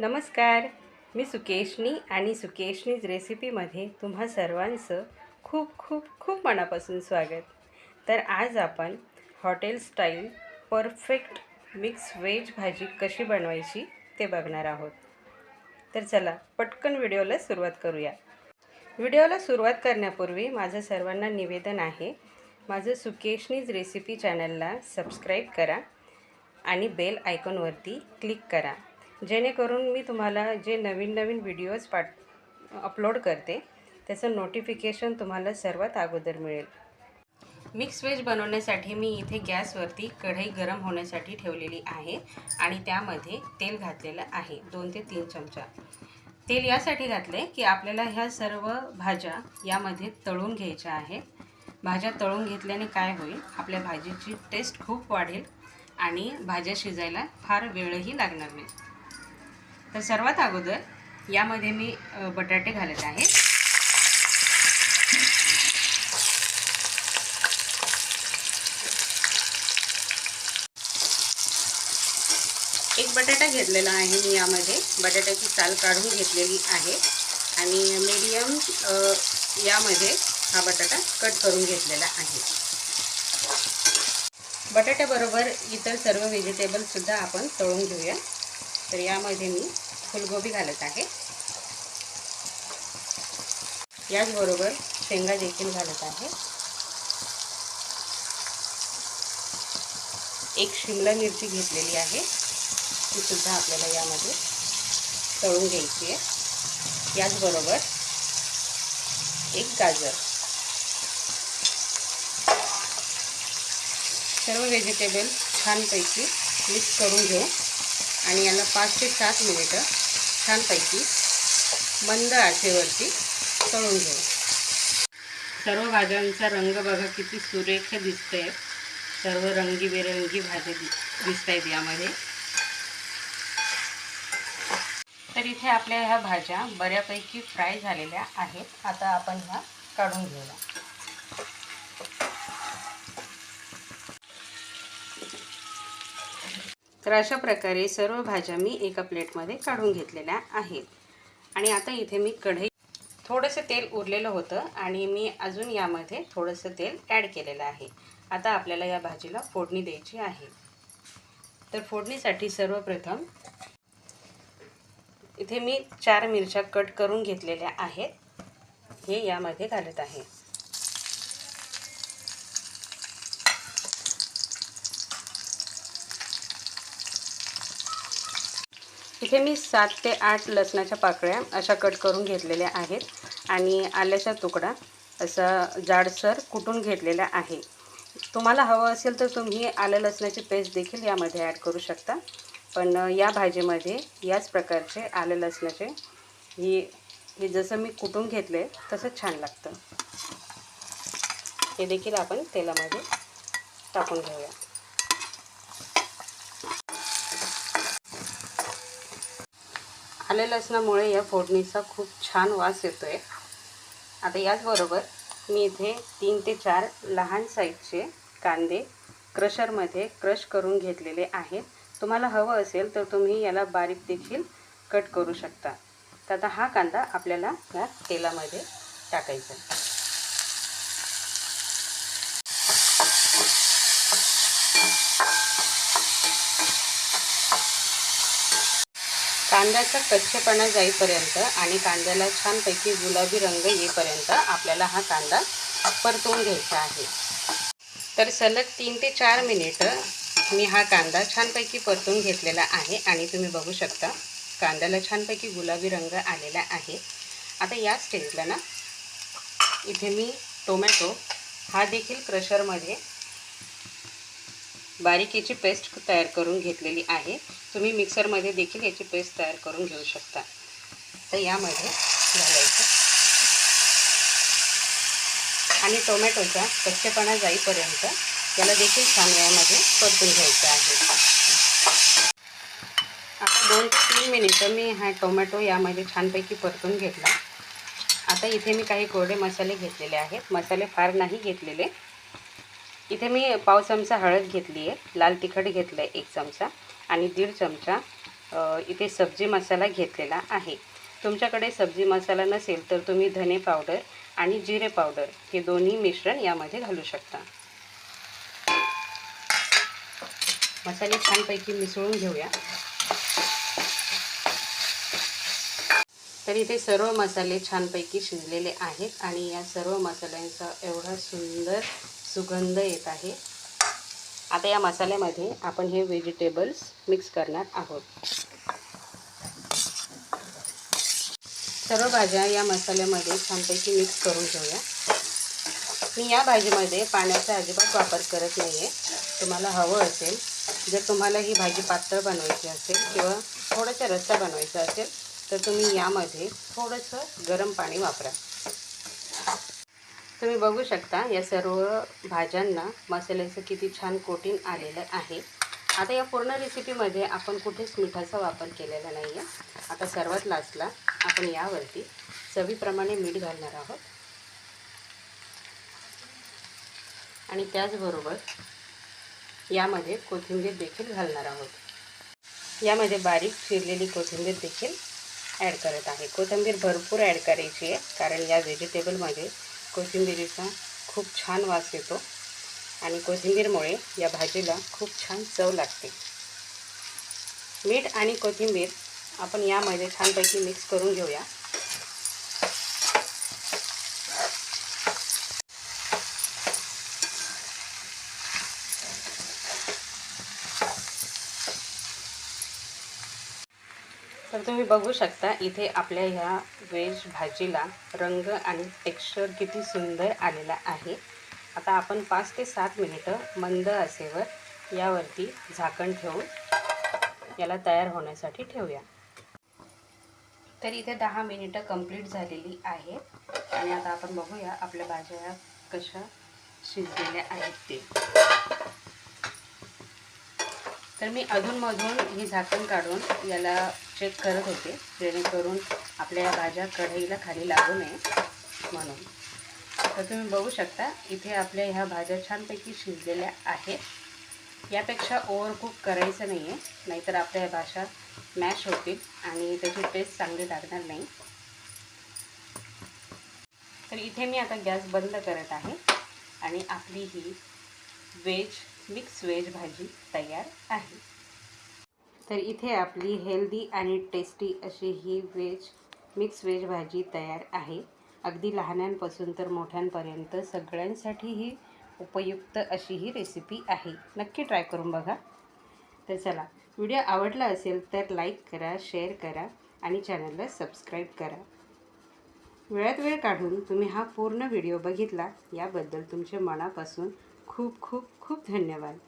नमस्कार. मी सुकेशनी आणि सुकेशनीज रेसिपीमध्ये तुम्हा सर्वांचं खूप खूप खूप मनापासून स्वागत. तर आज आपण hotel style perfect mix veg भाजी कशी बनवायची ते बघणार आहोत. तर चला पटकन व्हिडिओला सुरुवात करूया. व्हिडिओला सुरुवात करण्यापूर्वी माझं सर्वांना निवेदन आहे माझं सुकेशनीज रेसिपी चॅनलला सबस्क्राईब करा आणि बेल आयकॉनवरती क्लिक करा. जेणेकरून मी तुम्हाला जे नवीन नवीन व्हिडिओज पाठ अपलोड करते त्याचं नोटिफिकेशन तुम्हाला सर्वात अगोदर मिळेल. मिक्स व्हेज बनवण्यासाठी मी इथे गॅसवरती कढई गरम होण्यासाठी ठेवलेली आहे आणि त्यामध्ये तेल घातलेलं आहे दोन ते तीन चमचा. तेल यासाठी घातले की आपल्याला ह्या सर्व भाज्या यामध्ये तळून घ्यायच्या आहेत. भाज्या तळून घेतल्याने काय होईल? आपल्या भाजीची टेस्ट खूप वाढेल आणि भाज्या शिजायला फार वेळही लागणार नाही. तर सर्वात अगोदर यामध्ये मी बटाटे घालत आहे. एक बटाटा घेतलेला आहे मी यामध्ये. बटाट्याची साल काढून घेतलेली आहे. आणि मीडियम यामध्ये हा बटाटा कट करून घेतलेला आहे. बटाट्याबरोबर इतर सर्व व्हेजिटेबलसुद्धा आपण तळून घेऊया. तर यामध्ये मी फुलगोबी घालत आहे. याचबरोबर शेंगा देखील घालत आहे. एक शिमला मिरची घेतलेली आहे. ती सुद्धा आपल्याला यामध्ये तळून घ्यायची आहे. याचबरोबर एक गाजर. सर्व व्हेजिटेबल छानपैकी मिक्स करून घेऊ आणि याला पाच ते सात मिनिटं छानपैकी मंद आचेवरती तळून घेऊ. सर्व भाज्यांचा रंग बघा किती सुरेख दिसत आहे सर्व रंगीबेरंगी भाज्या दिसत आहेत यामध्ये. तर इथे आपल्या ह्या भाज्या बऱ्यापैकी फ्राय झालेल्या आहेत. आता आपण ह्या काढून घेऊया. तर अशा प्रकारे सर्व भाज्या मी एका प्लेटमध्ये काढून घेतलेल्या आहेत. आणि आता इथे मी कढई थोडंसं तेल उरलेलं होतं आणि मी अजून यामध्ये थोडंसं तेल ॲड केलेलं आहे. आता आपल्याला या भाजीला फोडणी द्यायची आहे. तर फोडणीसाठी सर्वप्रथम इथे मी चार मिरच्या कट करून घेतलेल्या आहेत. हे यामध्ये घालत आहे. इथे मी सात ते आठ लसणाच्या पाकळ्या अशा कट करून घेतलेल्या आहेत. आणि आल्याचा तुकडा असा जाडसर कुटून घेतलेला आहे. तुम्हाला हवं असेल तर तुम्ही आलं लसणाची पेस्ट देखील यामध्ये ॲड करू शकता. पण या भाजीमध्ये याच प्रकारचे आलं लसणाचे ही हे जसं मी कुटून घेतले तसं छान लागतं. हे देखील आपण तेलामध्ये टाकून घेऊया. आले लसणामुळे या फोडणीचा खूप छान वास येतो आहे आता याचबरोबर मी इथे तीन ते चार लहान साईजचे कांदे क्रशरमध्ये क्रश करून घेतलेले आहेत. तुम्हाला हवं असेल तर तुम्ही याला बारीक देखील कट करू शकता. तर आता हा कांदा आपल्याला या तेलामध्ये टाकायचा कांद्याचा कच्चेपणा जाईपर्यंत आणि कांद्याला छानपैकी गुलाबी रंग येईपर्यंत आपल्याला हा कांदा परतून घ्यायचा आहे. तर सलग तीन ते चार मिनिटं मी हा कांदा छानपैकी परतून घेतलेला आहे आणि तुम्ही बघू शकता कांद्याला छानपैकी गुलाबी रंग आलेला आहे. आता या स्टेजला ना इथे मी टोमॅटो हा देखील क्रशरमध्ये बारीक याची पेस्ट तयार करून घेतलेली आहे. तुम्ही मिक्सरमध्ये देखील याची पेस्ट तयार करून घेऊ शकता. तर यामध्ये घालायचं. आणि टोमॅटोचा कच्चेपणा जाईपर्यंत याला देखील छान यामध्ये परतून घ्यायचं आहे. आता दोन ते तीन मिनिटं मी हा टोमॅटो यामध्ये छानपैकी परतून घेतला. आता इथे मी काही कोरडे मसाले घेतलेले आहेत. मसाले फार नाही घेतलेले. इथे मी पाव चमचा हळद घेतली आहे लाल तिखट घेतलं आहे एक चमचा आणि दीड चमचा इथे सब्जी मसाला घेतलेला आहे. तुमच्याकडे सब्जी मसाला नसेल तर तुम्ही धने पावडर आणि जिरे पावडर हे दोन्ही मिश्रण यामध्ये घालू शकता. मसाले छानपैकी मिसळून घेऊया. तर इथे सर्व मसाले छानपैकी शिजलेले आहेत आणि या सर्व मसाल्यांचा एवढा सुंदर सुगंध येत आहे. आता या मसाल्यामध्ये आपण हे व्हेजिटेबल्स मिक्स करणार आहोत. सर्व भाज्या या मसाल्यामध्ये छानपैकी मिक्स करून घेऊया. मी या भाजीमध्ये पाण्याचा अजिबात वापर करत नाही आहे तुम्हाला हवं असेल जर तुम्हाला ही भाजी पातळ बनवायची असेल किंवा थोडासा रस्सा बनवायचा असेल तर तुम्ही यामध्ये थोडंसं गरम पाणी वापरा. तुम्ही बघू शकता या सर्व भाज्यांना मसाल्याचं किती छान कोटिंग आलेलं आहे. आता या पूर्ण रेसिपीमध्ये आपण कुठेच मिठाचा वापर केलेला नाही आहे आता सर्वात लास्टला आपण यावरती चवीप्रमाणे मीठ घालणार आहोत. आणि त्याचबरोबर यामध्ये कोथिंबीर देखील घालणार आहोत. यामध्ये बारीक चिरलेली कोथिंबीर देखील ॲड करत आहे. कोथिंबीर भरपूर ॲड करायची आहे कारण या व्हेजिटेबलमध्ये कोथिंबिरीचा खूप छान वास येतो आणि कोथिंबीरमुळे या भाजीला खूप छान चव लागते. मीठ आणि कोथिंबीर आपण यामध्ये छानपैकी मिक्स करून घेऊया. तर तुम्ही बघू शकता इथे आपल्या ह्या वेज भाजीला रंग आणि टेक्स्चर किती सुंदर आलेला आहे. आता आपण पाच ते सात मिनिटं मंद असेवर यावरती झाकण ठेवून याला तयार होण्यासाठी ठेवूया. तर इथे दहा मिनिटं कंप्लीट झालेली आहे. आणि आता आपण बघूया आपल्या भाज्या कशा शिजलेल्या आहेत ते. तर मी अधूनमधून ही झाकण काढून याला चेक करत होते जेणेकरून आपल्या या भाज्या कढईला खाली लागू नये म्हणून. तर तुम्ही बघू शकता इथे आपल्या ह्या भाज्या छानपैकी शिजलेल्या आहेत. यापेक्षा ओव्हर कुक करायचं नाही आहे नाहीतर आपल्या ह्या भाषा मॅश होतील आणि त्याची टेस्ट चांगली लागणार नाही. तर इथे मी आता गॅस बंद करत आहे आणि आपली ही वेज मिक्स वेज भाजी तयार आहे. तर इथे आपली हेल्दी आणि टेस्टी अशी ही व्हेज मिक्स व्हेज भाजी तयार आहे. अगदी लहानांपासून तर मोठ्यांपर्यंत सगळ्यांसाठी ही उपयुक्त अशी ही रेसिपी आहे. नक्की ट्राय करून बघा. तर चला व्हिडिओ आवडला असेल तर लाईक करा शेअर करा आणि चॅनलला सबस्क्राईब करा. वेळात वेळ काढून तुम्ही हा पूर्ण व्हिडिओ बघितला याबद्दल तुमच्या मनापासून खूप खूप खूप धन्यवाद.